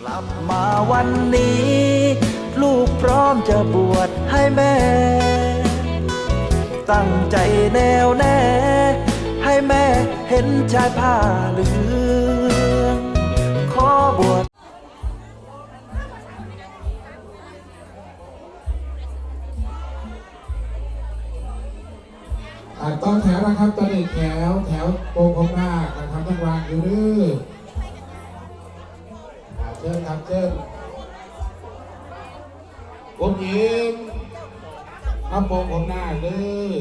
กลับมาวันนี้ ลูกพร้อมจะบวชให้แม่ ตั้งใจแน่วแน่ ให้แม่เห็นชายผ้าเหลืองขอบวชอ่าต้องแถวนะครับตอนนี้แถวแถวโป่งของหน้านะครับต้องวางอยู่ดื้ออ่า เชิญครับเชิญผมยิ้มเอาโป้ผมหน้าเลย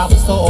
สับสน